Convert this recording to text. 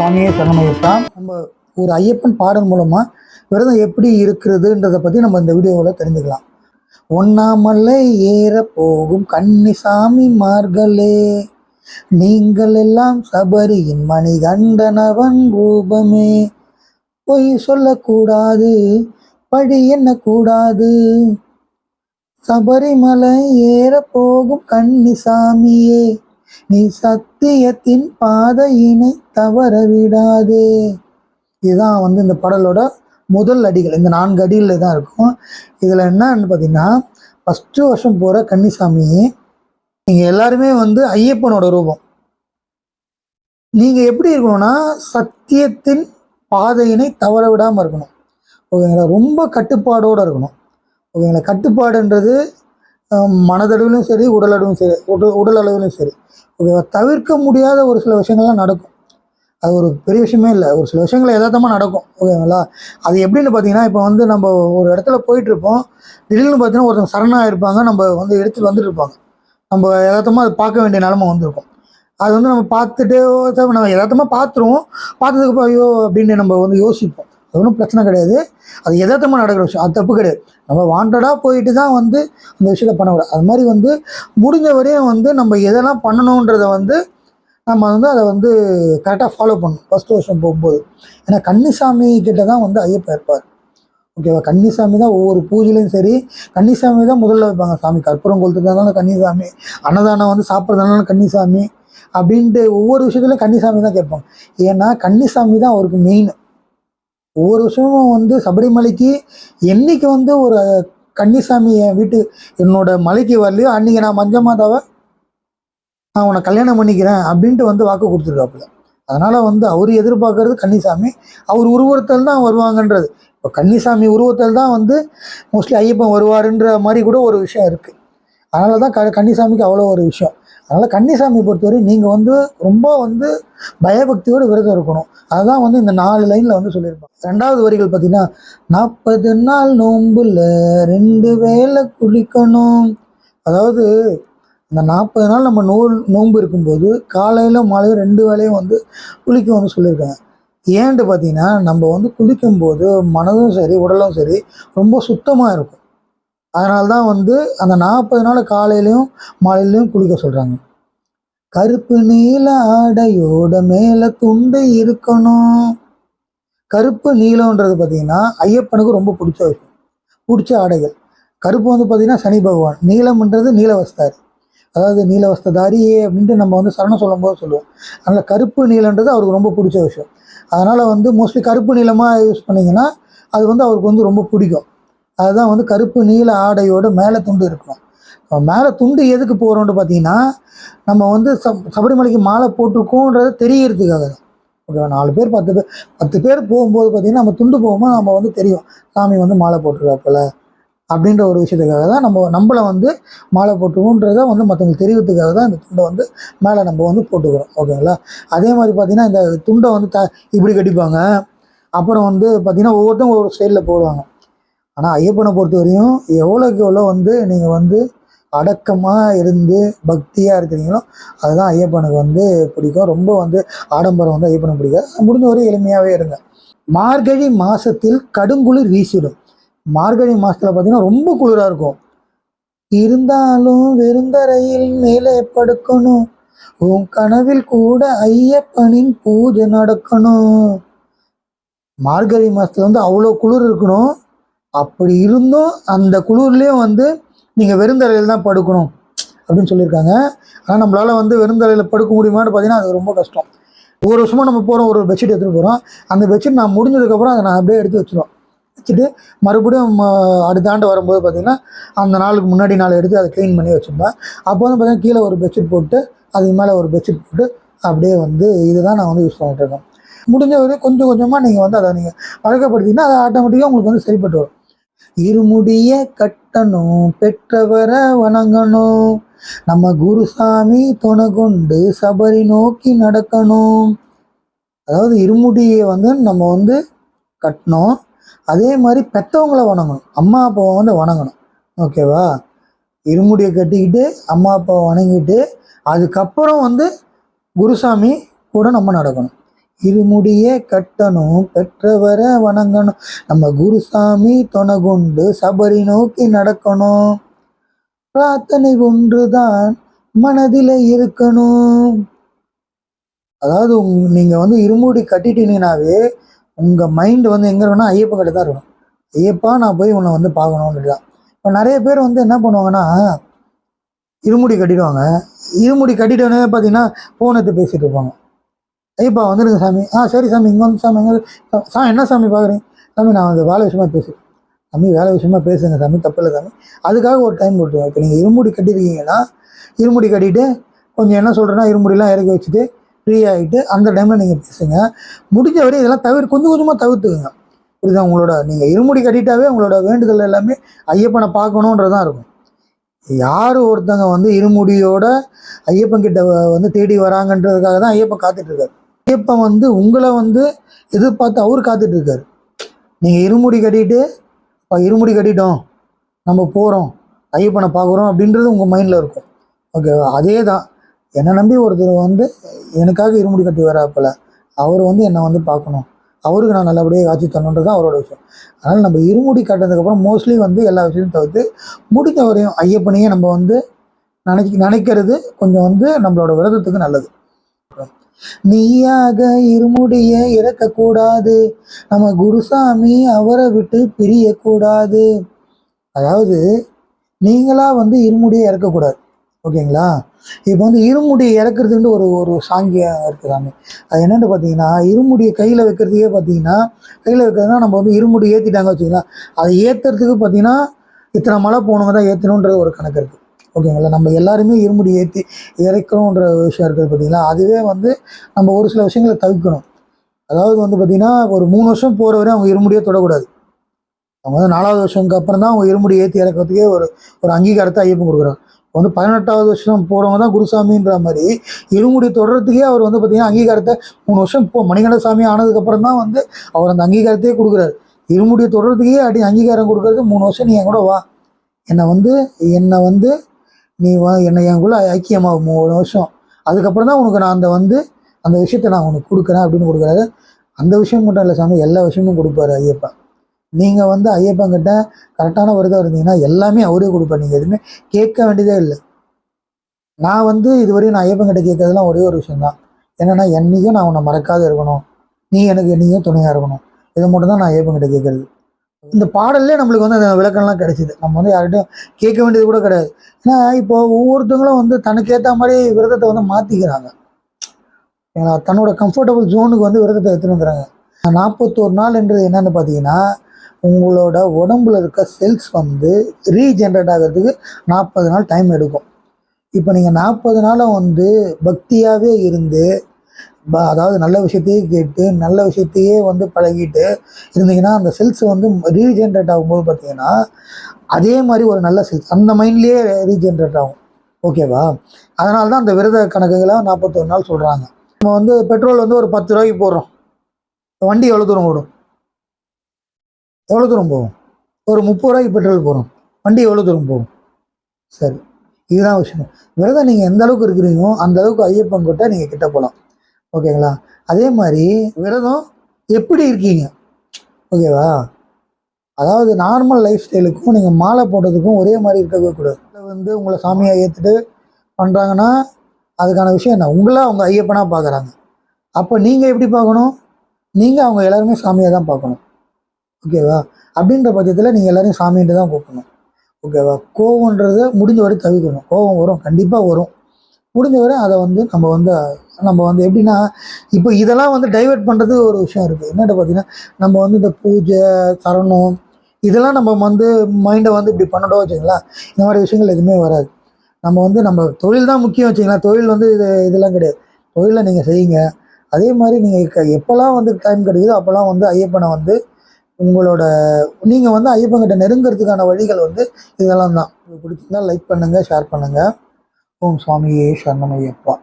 சுவாமியே சரணமையப்பா நம்ம ஒரு ஐயப்பன் பாடல் மூலமாக விரதம் எப்படி இருக்கிறதுன்றதை பற்றி நம்ம இந்த வீடியோவில் தெரிஞ்சுக்கலாம். ஒன்னாமலை ஏற போகும் கன்னிசாமி மார்களே நீங்கள் எல்லாம் சபரியின் மணிகண்டனவன் ரூபமே. பொய் சொல்லக்கூடாது பழி எண்ணக்கூடாது. சபரிமலை ஏற போகும் கன்னிசாமியே நீ சத்தியத்தின் பாதையினை தவற விடாதே இதுதான் வந்து இந்த பாடலோட முதல் அடிகள். இந்த நான்கு அடிகளில் தான் இருக்கும். இதில் என்னன்னு பார்த்தீங்கன்னா ஃபஸ்ட்டு வருஷம் போகிற கன்னிசாமி நீங்கள் எல்லாருமே வந்து ஐயப்பனோட ரூபம். நீங்கள் எப்படி இருக்கணும்னா சத்தியத்தின் பாதையினை தவற விடாமல் இருக்கணும். ஓகேங்களா? ரொம்ப கட்டுப்பாடோடு இருக்கணும். ஓகேங்களா? கட்டுப்பாடுன்றது மனதளவிலும் சரி உடலளவிலும் சரி உடல் உடல் அளவிலும் சரி. ஓகேவா தவிர்க்க முடியாத ஒரு சில விஷயங்கள்லாம் நடக்கும். அது ஒரு பெரிய விஷயமே இல்லை. ஒரு சில விஷயங்கள் எதார்த்தமாக நடக்கும். ஓகேங்களா? அது எப்படின்னு பார்த்தீங்கன்னா இப்போ வந்து நம்ம ஒரு இடத்துல போயிட்டு இருப்போம் திடீர்னு பார்த்தீங்கன்னா ஒருத்தவங்க சரணாக இருப்பாங்க நம்ம வந்து எடுத்து வந்துட்டு இருப்பாங்க நம்ம எதார்த்தமாக அதை பார்க்க வேண்டிய நிலமை வந்திருக்கும். அது வந்து நம்ம பார்த்துட்டு நம்ம எதார்த்தமாக பார்த்துருவோம். பார்த்ததுக்கு ஐயோ அப்படின்னு நம்ம வந்து யோசிப்போம். அது ஒன்றும் பிரச்சனை கிடையாது. அது எதார்த்தமாக நடக்கிற விஷயம். அது தப்பு கிடையாது. நம்ம வாண்டடாக போயிட்டு தான் வந்து அந்த விஷயத்தை பண்ணக்கூடாது அது மாதிரி வந்து முடிஞ்ச வரையும் வந்து நம்ம எதெல்லாம் பண்ணணுன்றத வந்து நம்ம வந்து அதை வந்து கரெக்டாக ஃபாலோ பண்ணணும். ஃபஸ்ட் வருஷம் போகும்போது. ஏன்னா கன்னிசாமி கிட்ட தான் வந்து ஐயப்பா இருப்பார். ஓகேவா கன்னிசாமி தான் ஒவ்வொரு பூஜையிலையும் சரி கன்னிசாமி தான் முதல்ல வைப்பாங்க. சாமி கற்பூரம் கொளுத்துறதுனால கன்னிசாமி அன்னதானம் வந்து சாப்பிட்றதுனால கன்னிசாமி அப்படின்ட்டு ஒவ்வொரு விஷயத்துலையும் கன்னிசாமி தான் கேட்பாங்க. ஏன்னா கன்னிசாமி தான் அவருக்கு மெயின் ஒவ்வொரு விஷயமும் வந்து சபரிமலைக்கு என்னைக்கு வந்து ஒரு கன்னிசாமி என் வீட்டு என்னோட மலைக்கு வரலையோ அன்னைக்கு நான் மஞ்ச மாதாவை நான் உன்னை கல்யாணம் பண்ணிக்கிறேன் அப்படின்ட்டு வந்து வாக்கு கொடுத்துருக்காப்புல. அதனால வந்து அவர் எதிர்பார்க்கறது கன்னிசாமி அவர் உருவத்தில் தான் வருவாங்கன்றது. இப்போ கன்னிசாமி உருவத்தில் தான் வந்து மோஸ்ட்லி ஐயப்பன் வருவாருன்ற மாதிரி கூட ஒரு விஷயம் இருக்குது அதனால தான் க கன்னிசாமிக்கு அவ்வளோ ஒரு விஷயம். அதனால் கன்னிசாமி பொறுத்தவரை நீங்கள் வந்து ரொம்ப வந்து பயபக்தியோடு விரதம் இருக்கணும். அதுதான் வந்து இந்த நாலு லைனில் வந்து சொல்லியிருப்பாங்க. ரெண்டாவது வரிகள் பார்த்தீங்கன்னா நாற்பது நாள் நோன்புல ரெண்டு வேளை குளிக்கணும். அதாவது இந்த நாற்பது நாள் நம்ம நோ நோன்பு இருக்கும்போது காலையில் மாலையும் ரெண்டு வேளையும் வந்து குளிக்க வந்து சொல்லியிருக்காங்க. ஏன்ட்டு பார்த்தீங்கன்னா நம்ம வந்து குளிக்கும்போது மனதும் சரி உடலும் சரி ரொம்ப சுத்தமாக இருக்கும். அதனால தான் வந்து அந்த நாற்பது நாள் காலையிலையும் மாலையிலையும் குளிக்க சொல்கிறாங்க கருப்பு நீல ஆடையோட மேலே துண்டு இருக்கணும். கருப்பு நீலம்ன்றது பார்த்தீங்கன்னா ஐயப்பனுக்கு ரொம்ப பிடிச்ச விஷயம். பிடிச்ச ஆடைகள். கருப்பு வந்து பார்த்தீங்கன்னா சனி பகவான். நீலம்ன்றது நீலவஸ்தாரி அதாவது நீலவஸ்ததாரி அப்படின்ட்டு நம்ம வந்து சரணம் சொல்லும்போது சொல்லுவோம். அதனால் கருப்பு நீலன்றது அவருக்கு ரொம்ப பிடிச்ச விஷயம். அதனால் வந்து மோஸ்ட்லி கருப்பு நீளமாக யூஸ் பண்ணிங்கன்னா அது வந்து அவருக்கு வந்து ரொம்ப பிடிக்கும். அதுதான் வந்து கருப்பு நீல ஆடையோட மேலே துண்டு இருக்கணும். மேலே துண்டு எதுக்கு போகிறோம்னு பார்த்தீங்கன்னா நம்ம வந்து சப் சபரிமலைக்கு மாலை போட்டிருக்கோன்றது தெரியறதுக்காக தான். ஓகேவா? நாலு பேர் பத்து பேர் பத்து பேர் போகும்போது பார்த்தீங்கன்னா நம்ம துண்டு போகும்போது நம்ம வந்து தெரியும் சாமி வந்து மாலை போட்டிருக்காப்புல அப்படின்ற ஒரு விஷயத்துக்காக தான் நம்ம நம்மளை வந்து மாலை போட்டுக்கோன்றதை வந்து மற்றவங்களுக்கு தெரிவித்துக்காக தான் இந்த துண்டை வந்து மேலே நம்ம வந்து போட்டுக்கிறோம். ஓகேங்களா? அதே மாதிரி பார்த்தீங்கன்னா இந்த துண்டை வந்து த இப்படி கட்டிப்பாங்க. அப்புறம் வந்து பார்த்தீங்கன்னா ஒவ்வொருத்தரும் ஒவ்வொரு ஸ்டைலில் போடுவாங்க. ஆனால் ஐயப்பனை பொறுத்த வரையும் எவ்வளோக்கு எவ்வளோ வந்து நீங்கள் வந்து அடக்கமாக இருந்து பக்தியாக இருக்கிறீங்களோ அதுதான் ஐயப்பனுக்கு வந்து பிடிக்கும். ரொம்ப வந்து ஆடம்பரம் வந்து ஐயப்பனுக்கு பிடிக்காது. முடிஞ்ச வரை எளிமையாகவே இருங்க. மார்கழி மாதத்தில் கடுங்குளிர் வீசிடும். மார்கழி மாதத்தில் பார்த்தீங்கன்னா ரொம்ப குளிராக இருக்கும். இருந்தாலும் வெறுந்தரையில் மேலே படுக்கணும். உன் கனவில் கூட ஐயப்பனின் பூஜை நடக்கணும். மார்கழி மாதத்துல வந்து அவ்வளோ குளிர் இருக்கணும். அப்படி இருந்தும் அந்த குளிர்லேயும் வந்து நீங்கள் வெறுந்தரையில் தான் படுக்கணும் அப்படின்னு சொல்லியிருக்காங்க. ஆனால் நம்மளால் வந்து வெறுந்தரையில் படுக்க முடியுமான்னு பார்த்தீங்கன்னா அது ரொம்ப கஷ்டம். ஒவ்வொரு வருஷமாக நம்ம போகிறோம் ஒரு பெட்ஷீட் எடுத்துகிட்டு போகிறோம் அந்த பெட்ஷீட் நான் முடிஞ்சதுக்கப்புறம் அதை நான் அப்படியே எடுத்து வச்சிருவேன். வச்சுட்டு மறுபடியும் ம, அடுத்த ஆண்டு வரும்போது பார்த்தீங்கன்னா அந்த நாளுக்கு முன்னாடி நாள் எடுத்து அதை க்ளீன் பண்ணி வச்சுருப்பேன். அப்போ வந்து பார்த்தீங்கன்னா கீழே ஒரு பெட்ஷீட் போட்டு அதுக்கு மேலே ஒரு பெட்ஷீட் போட்டு அப்படியே வந்து இதுதான் நான் வந்து யூஸ் பண்ணிட்டு இருக்கேன். முடிஞ்ச வரையும் கொஞ்சம் கொஞ்சமாக நீங்கள் வந்து அதை நீங்கள் பழக்கப்படுத்திங்கன்னா அது ஆட்டோமேட்டிக்காக உங்களுக்கு வந்து சரிப்பட்டு வரும். இருமுடிய கட்டணும் பெற்றவரை வணங்கணும். நம்ம குருசாமி துணை கொண்டு சபரி நோக்கி நடக்கணும். அதாவது இருமுடியை வந்து நம்ம வந்து கட்டணும். அதே மாதிரி பெற்றவங்கள வணங்கணும். அம்மா அப்பாவை வந்து வணங்கணும். ஓகேவா இருமுடியை கட்டிக்கிட்டு அம்மா அப்பாவை வணங்கிட்டு அதுக்கப்புறம் வந்து குருசாமி கூட நம்ம நடக்கணும். இருமுடியே கட்டணும் பெற்றவரை வணங்கணும். நம்ம குருசாமி தொணகுண்டு கொண்டு சபரி நோக்கி நடக்கணும். பிரார்த்தனை ஒன்றுதான் மனதில் இருக்கணும். அதாவது உங் நீங்கள் வந்து இருமுடி கட்டிட்டீங்கன்னாவே உங்கள் மைண்ட் வந்து எங்கே இருக்கணும் ஐயப்ப கிட்ட தான் இருக்கணும் ஐயப்பா நான் போய் உன்னை வந்து பார்க்கணுன்னு தான் இப்போ நிறைய பேர் வந்து என்ன பண்ணுவாங்கன்னா இருமுடி கட்டிடுவாங்க. இருமுடி கட்டிட்டோன்னே பார்த்தீங்கன்னா ஃபோனத்தை பேசிகிட்டு பேசிட்டு இருப்பாங்க. ஐயப்பா வந்துடுங்க சாமி. ஆ சரி சாமி இங்கே வந்து சாமி எங்கே சா என்ன சாமி பார்க்குறீங்க சாமி நான் வந்து வேலை விஷயமா பேசு. சாமி வேலை விஷயமா பேசுங்க சாமி தப்பில்லை சாமி. அதுக்காக ஒரு டைம் கொடுத்துருவோம். இப்போ நீங்கள் இருமுடி கட்டிருக்கீங்கன்னா இருமுடி கட்டிட்டு கொஞ்சம் என்ன சொல்கிறேன்னா இருமுடிலாம் இறக்கி வச்சுட்டு ஃப்ரீ ஆகிட்டு அந்த டைமில் நீங்கள் பேசுங்க. முடிஞ்ச வரை இதெல்லாம் தவிர கொஞ்சம் கொஞ்சமாக தவிர்த்துக்குங்க. புரியுதா? உங்களோட நீங்கள் இருமுடி கட்டிட்டாவே உங்களோட வேண்டுதல் எல்லாமே ஐயப்பனை பார்க்கணுன்றது தான் இருக்கும். யார் ஒருத்தங்க வந்து இருமுடியோட ஐயப்பன் கிட்ட வந்து தேடி வராங்கன்றதுக்காக தான் ஐயப்பன் காத்துட்டு இப்போ ஐயப்பன் வந்து உங்களை வந்து எதிர்பார்த்து அவர் காத்துட்டு இருக்காரு நீங்கள் இருமுடி கட்டிட்டு இப்போ இருமுடி கட்டிட்டோம். நம்ம போகிறோம் ஐயப்பனை பார்க்குறோம் அப்படின்றது உங்கள் மைண்டில் இருக்கும். ஓகேவா அதே தான் என்னை நம்பி ஒருத்தர் வந்து எனக்காக இருமுடி கட்டி வராப்பில் அவர் வந்து என்னை வந்து பார்க்கணும் அவருக்கு நான் நல்லபடியாக காட்சி தரணுன்றது தான் அவரோட விஷயம். அதனால் நம்ம இருமுடி கட்டினதுக்கப்புறம் மோஸ்ட்லி வந்து எல்லா விஷயத்தையும் தவிர்த்து முடிஞ்ச வரையும் ஐயப்பனையே நம்ம வந்து நினைக்க நினைக்கிறது கொஞ்சம் வந்து நம்மளோட விரதத்துக்கு நல்லது. நீயாக இருமுடிய இறக்கக்கூடாது. நம்ம குருசாமி அவரை விட்டு பிரியக்கூடாது. அதாவது நீங்களா வந்து இருமுடியை இறக்கக்கூடாது. ஓகேங்களா? இப்போ வந்து இருமுடியை இறக்குறதுன்ட்டு ஒரு ஒரு சாங்கியம் இருக்குதாமே அது என்னென்னு பார்த்தீங்கன்னா இருமுடியை கையில் வைக்கிறதுக்கே பார்த்தீங்கன்னா கையில் வைக்கிறதுனா நம்ம வந்து இருமுடி ஏற்றிட்டாங்க வச்சுக்கலாம் அதை ஏற்றுறதுக்கு பார்த்தீங்கன்னா இத்தனை மழை போனவங்க தான் ஏற்றணுன்றது ஒரு கணக்கு இருக்குது ஓகேங்களா? நம்ம எல்லாருமே இருமுடி ஏற்றி இறைக்கணுன்ற விஷயம் இருக்குது பார்த்தீங்களா? அதுவே வந்து நம்ம ஒரு சில விஷயங்களை தவிர்க்கணும். அதாவது வந்து பார்த்திங்கன்னா ஒரு மூணு வருஷம் போகிற வரை அவங்க இருமுடியே தொடக்கூடாது. அவங்க வந்து நாலாவது வருஷத்துக்கு அப்புறம் தான் அவங்க இருமுடி ஏற்றி இறக்கிறதுக்கே ஒரு ஒரு அங்கீகாரத்தை ஐயப்பன் கொடுக்குறாங்க வந்து பதினெட்டாவது வருஷம் போகிறவங்க தான் குருசாமின்ற மாதிரி இருமுடி தொடர்றதுக்கே அவர் வந்து பார்த்திங்கன்னா அங்கீகாரத்தை மூணு வருஷம் போ மணிகண்ட சாமி ஆனதுக்கப்புறம் தான் வந்து அவர் அந்த அங்கீகாரத்தையே கொடுக்குறாரு. இருமுடியை தொடர்றதுக்கே அடி அங்கீகாரம் கொடுக்கறது மூணு வருஷம் நீ என் கூட வா. என்னை வந்து என்னை வந்து நீ வா என்னை என் கூட ஐக்கியமாகும் மூணு வருஷம். அதுக்கப்புறம் தான் உனக்கு நான் அந்த வந்து அந்த விஷயத்த நான் உனக்கு கொடுக்குறேன் அப்படின்னு கொடுக்குறாரு. அந்த விஷயம் மட்டும் இல்லை சாமி எல்லா விஷயமும் கொடுப்பாரு ஐயப்பன் நீங்கள் வந்து ஐயப்பன் கிட்ட கரெக்டான விரதம் இருந்தீங்கன்னா எல்லாமே அவரே கொடுப்பார். நீங்கள் எதுவுமே கேட்க வேண்டியதே இல்லை. நான் வந்து இதுவரையும் நான் ஐயப்பன் கிட்ட கேட்கறதுலாம் ஒரே ஒரு விஷயம் தான். என்னென்னா என்னைக்கும் நான் உன்னை மறக்காத இருக்கணும். நீ எனக்கு என்னையும் துணையாக இருக்கணும். இதை மட்டும் தான் நான் ஐயப்பன் கிட்ட கேட்கறது. இந்த பாடல்லே நம்மளுக்கு வந்து அந்த விளக்கம்லாம் கிடைச்சிது. நம்ம வந்து யார்கிட்டையும் கேட்க வேண்டியது கூட கிடையாது. ஏன்னா இப்போ ஒவ்வொருத்தவங்களும் வந்து தனக்கு ஏற்ற மாதிரி விரதத்தை வந்து மாற்றிக்கிறாங்க ஏன்னா தன்னோட கம்ஃபர்டபுள் ஜோனுக்கு வந்து விரதத்தை எடுத்துன்னு வந்துறாங்க. நாற்பத்தோரு நாள்ன்றது என்னன்னு பார்த்தீங்கன்னா உங்களோட உடம்புல இருக்க செல்ஸ் வந்து ரீஜென்ரேட் ஆகிறதுக்கு நாற்பது நாள் டைம் எடுக்கும். இப்போ நீங்கள் நாற்பது நாளும் வந்து பக்தியாகவே இருந்து அதாவது நல்ல விஷயத்தையே கேட்டு நல்ல விஷயத்தையே வந்து பழகிட்டு இருந்தீங்கன்னா அந்த செல்ஸ் வந்து ரீஜென்ரேட் ஆகும்போது பார்த்தீங்கன்னா அதே மாதிரி ஒரு நல்ல செல்ஸ் அந்த மைண்ட்லேயே ரீஜென்ரேட் ஆகும். ஓகேவா அதனால தான் அந்த விரத கணக்குகளை நாற்பத்தொரு நாள் சொல்கிறாங்க நம்ம வந்து பெட்ரோல் வந்து ஒரு பத்து ரூபாய்க்கு போடுறோம். வண்டி எவ்வளோ தூரம் ஓடும்? எவ்வளோ தூரம் போகும்? ஒரு முப்பது ரூபாய்க்கு பெட்ரோல் போகிறோம் வண்டி எவ்வளோ தூரம் போகும்? சரி. இதுதான் விஷயம். விரதம் நீங்கள் எந்த அளவுக்கு இருக்கிறீங்களோ அந்த அளவுக்கு ஐயப்பன் கிட்ட நீங்கள் கிட்ட போகலாம் ஓகேங்களா? அதே மாதிரி விரதம் எப்படி இருக்கீங்க? ஓகேவா? அதாவது நார்மல் லைஃப் ஸ்டைலுக்கும் நீங்கள் மாலை போடுறதுக்கும் ஒரே மாதிரி இருக்கவே கூடாது. வந்து உங்களை சாமியாக ஏற்றுட்டு பண்ணுறாங்கன்னா அதுக்கான விஷயம் என்ன? உங்களை அவங்க ஐயப்பனாக பார்க்குறாங்க அப்போ நீங்கள் எப்படி பார்க்கணும்? நீங்கள் அவங்க எல்லாருமே சாமியாக தான் பார்க்கணும். ஓகேவா? அப்படின்ற பட்சத்தில் நீங்கள் எல்லோரும் சாமின்ட்டு தான் கூப்பிடணும். ஓகேவா? கோவம்ன்றதை முடிஞ்ச வரை தவிர்க்கணும். கோவம் வரும். கண்டிப்பாக வரும். முடிஞ்ச வரை அதை வந்து நம்ம வந்து நம்ம வந்து எப்படின்னா இப்போ இதெல்லாம் வந்து டைவெர்ட் பண்ணுறது ஒரு விஷயம் இருக்குது என்னென்னு பார்த்தீங்கன்னா நம்ம வந்து இந்த பூஜை சரணம் இதெல்லாம் நம்ம வந்து மைண்டை வந்து இப்படி பண்ணணும் வச்சுங்களேன் இந்த மாதிரி விஷயங்கள் எதுவுமே வராது. நம்ம வந்து நம்ம தொழில் தான் முக்கியம் வச்சுங்களேன் தொழில் வந்து இது இதெல்லாம் கிடையாது. தொழிலை நீங்கள் செய்யுங்க. அதே மாதிரி நீங்கள் எப்போல்லாம் வந்து டைம் கிடைக்குதோ அப்போல்லாம் வந்து ஐயப்பனை வந்து உங்களோட நீங்கள் வந்து ஐயப்பன்கிட்ட நெருங்கிறதுக்கான வழிகள் வந்து இதெல்லாம் தான். பிடிச்சிருந்தா லைக் பண்ணுங்கள் ஷேர் பண்ணுங்கள் ஓம் சுவாமியே சரணமையப்பா